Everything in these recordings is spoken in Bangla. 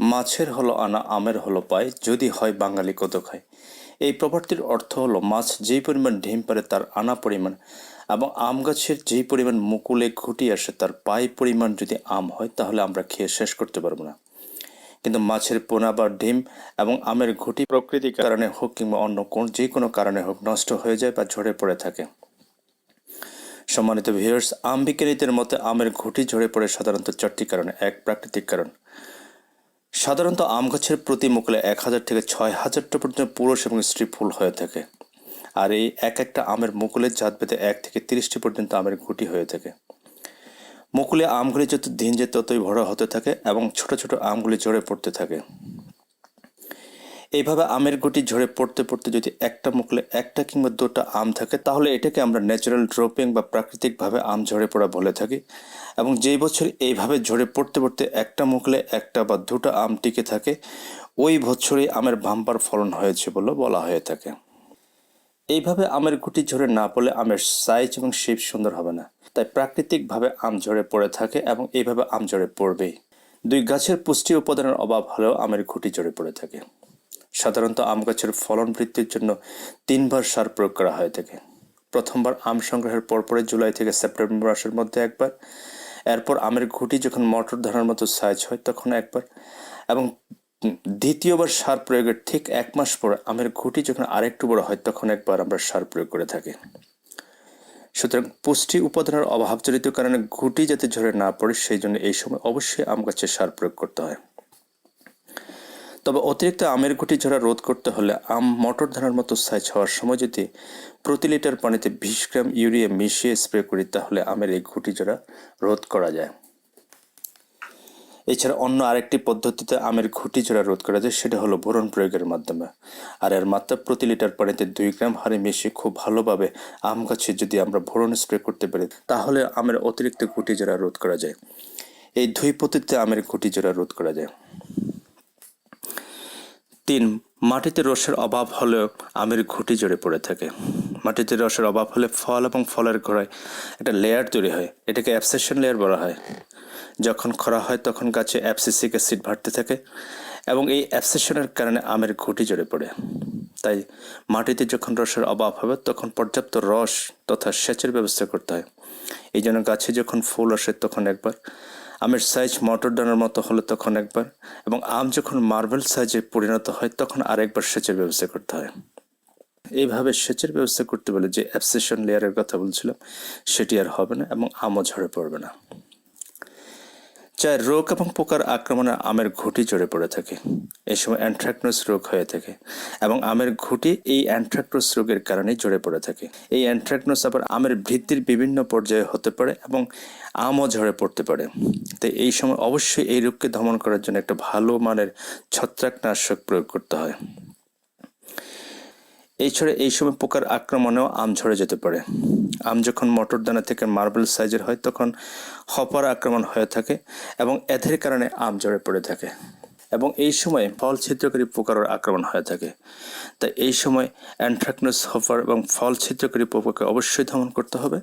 মাছের হলো আনা, আমের হলো পায়, যদি হয় বাঙালি কত খায় এই প্রবাদটির অর্থ হলো মাছ যেই পরিমাণ ডিম পারে তার আনা পরিমাণ এবং আম গাছের যেই পরিমাণ মুকুলে ঘুটি আসে তার পাই পরিমাণ যদি আম হয় তাহলে আমরা খেয়ে শেষ করতে পারব না। কিন্তু মাছের পোনা বা ডিম এবং আমের ঘুটি প্রকৃতির কারণে হোক কিংবা অন্য কোন যে কোনো কারণে হোক নষ্ট হয়ে যায় বা ঝরে পড়ে থাকে। সম্মানিত ভিউয়ার্স আম বিজ্ঞানীদের মতে আমের ঘুটি ঝরে পড়ে সাধারণত চারটি কারণে। এক, প্রাকৃতিক কারণ। সাধারণত আম গাছের প্রতি মুকুলে এক হাজার থেকে ছয় হাজারটা পর্যন্ত পুরুষ এবং স্ত্রী ফুল হয়ে থাকে। আর এই এক একটা আমের মুকুলের জাত পেতে এক থেকে তিরিশটি পর্যন্ত আমের গুটি হয়ে থাকে। মুকুলে আমগুলি যত দিন যে ততই ভরা হতে থাকে এবং ছোট ছোট আমগুলি জড়ে পড়তে থাকে। এইভাবে আমের গুটি ঝরে পড়তে পড়তে যদি একটা মুখলে একটা কিংবা দুটো আম থাকে, তাহলে এটাকে আমরা ন্যাচারাল ড্রপিং বা প্রাকৃতিকভাবে আম ঝরে পড়া বলে থাকি। এবং যেই বছর এইভাবে ঝরে পড়তে পড়তে একটা মুখলে একটা বা দুটো আম টিকে থাকে, ওই বছরই আমের ভাম্পার ফলন হয়েছে বলে বলা হয়ে থাকে। এইভাবে আমের গুটি ঝরে না পড়লে আমের সাইজ এবং শেপ সুন্দর হবে না। তাই প্রাকৃতিকভাবে আম ঝরে পড়ে থাকে এবং এইভাবে আম ঝরে পড়বেই। দুই গাছের পুষ্টি উপাদানের অভাব হলেও আমের ঘুটি ঝরে পড়ে থাকে। সাধারণত আম গাছের ফলন বৃদ্ধির জন্য তিনবার সার প্রয়োগ করা হয়ে থাকে প্রথমবার আম সংগ্রহের পরপরে জুলাই থেকে সেপ্টেম্বর মাসের মধ্যে একবার, এরপর আমের ঘুটি যখন মটর ধারার মতো সাইজ হয় তখন একবার, এবং দ্বিতীয়বার সার প্রয়োগের ঠিক এক মাস পর আমের ঘুটি যখন আরেকটু বড় হয় তখন একবার আমরা সার প্রয়োগ করে থাকি। সুতরাং পুষ্টি উপাদানের অভাবজনিত কারণে ঘুটি যাতে ঝরে না পড়ে, সেই জন্য এই সময় অবশ্যই আম গাছে সার প্রয়োগ করতে হয়। তবে অতিরিক্ত আমের গুটি ঝরা রোধ করতে হলে আম মটর ধানের মতো সাইজ হওয়ার সময় যদি প্রতি লিটার পানিতে বিশ গ্রাম ইউরিয়া মিশিয়ে স্প্রে করি, তাহলে আমের এই ঘুটি ঝরা রোধ করা যায়। এছাড়া অন্য আরেকটি পদ্ধতিতে আমের ঘুটি ঝরা রোধ করা যায়, সেটা হলো বোরন প্রয়োগের মাধ্যমে। আর এর মাত্রা প্রতি লিটার পানিতে দুই গ্রাম হারে মিশিয়ে খুব ভালোভাবে আম গাছে যদি আমরা বোরন স্প্রে করতে পারি, তাহলে আমের অতিরিক্ত ঘুটি ঝরা রোধ করা যায়। এই দুই পদ্ধতিতে আমের ঘুটি ঝরা রোধ করা যায়। তিন, মাটিতে রসের অভাব হলেও আমের ঘুটি জড়ে পড়ে থাকে। মাটিতে রসের অভাব হলে ফল এবং ফলের ঘোড়ায় একটা লেয়ার তৈরি হয়। এটাকে অ্যাবসেশন লেয়ার বলা হয়। যখন খরা হয় তখন গাছে অ্যাবসিসিক অ্যাসিড বাড়তে থাকে এবং এই অ্যাবসেশনের কারণে আমের ঘুটি জড়ে পড়ে। তাই মাটিতে যখন রসের অভাব হবে তখন পর্যাপ্ত রস তথা সেচের ব্যবস্থা করতে হয়। এই জন্য গাছে যখন ফুল আসে তখন একবার আমের সাইজ মটর ডানার মতো হলে তখন একবার এবং আম যখন মার্বেল সাইজে পরিণত হয়, তখন আরেকবার সেচের ব্যবস্থা করতে হয়। এইভাবে সেচের ব্যবস্থা করতে বলে যে অ্যাবসেশন লেয়ারের কথা বলছিলাম, সেটি আর হবে না এবং আমও ঝরে পড়বে না। চাই রোগ এবং পোকার আক্রমণে আমের ঘুটি জড়ে পড়ে থাকে। এই সময় অ্যান্ট্রাকনোস রোগ হয়ে থাকে এবং আমের ঘুটি এই অ্যান্ট্রাকনোস রোগের কারণেই জড়ে পড়ে থাকে। এই অ্যান্ট্রাকনোস আবার আমের বৃদ্ধির বিভিন্ন পর্যায়ে হতে পারে এবং আমও ঝরে পড়তে পারে। তাই এই সময় অবশ্যই এই রোগকে দমন করার জন্য একটা ভালো মানের ছত্রাকনাশক প্রয়োগ করতে হয়। এছাড়া এই সময় পোকার আক্রমণেও আম ঝরে যেতে পারে। আম যখন মটর দানা থেকে মার্বেল সাইজের হয়, তখন হপার আক্রমণ হয়ে থাকে এবং এদের কারণে আম ঝরে পড়ে থাকে এবং এই সময় ফল ছিদ্রকারী পোকার আক্রমণ হয়ে থাকে। তাই এই সময় অ্যান্ট্রাকনোস হপার এবং ফল ছিদ্রকারী পোকাকে অবশ্যই দমন করতে হবে।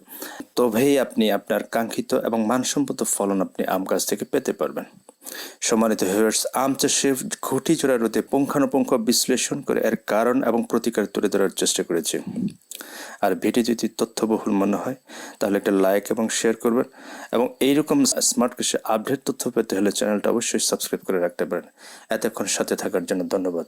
তবেই আপনি আপনার কাঙ্ক্ষিত এবং মানসম্মত ফলন আপনি আম গাছ থেকে পেতে পারবেন। সম্মানিত ভিউয়ার্স আম চাষের ঘুটি জোড়া রোধে পুঙ্খানুপুঙ্খ বিশ্লেষণ করে এর কারণ এবং প্রতিকার তুলে ধরার চেষ্টা করেছি। আর ভিডিও যদি তথ্যবহুল মনে হয়, তাহলে একটা লাইক এবং শেয়ার করবেন এবং এইরকম স্মার্ট কৃষি আপডেট তথ্য পেতে হলে চ্যানেলটা অবশ্যই সাবস্ক্রাইব করে রাখতে পারেন। এতক্ষণ সাথে থাকার জন্য ধন্যবাদ।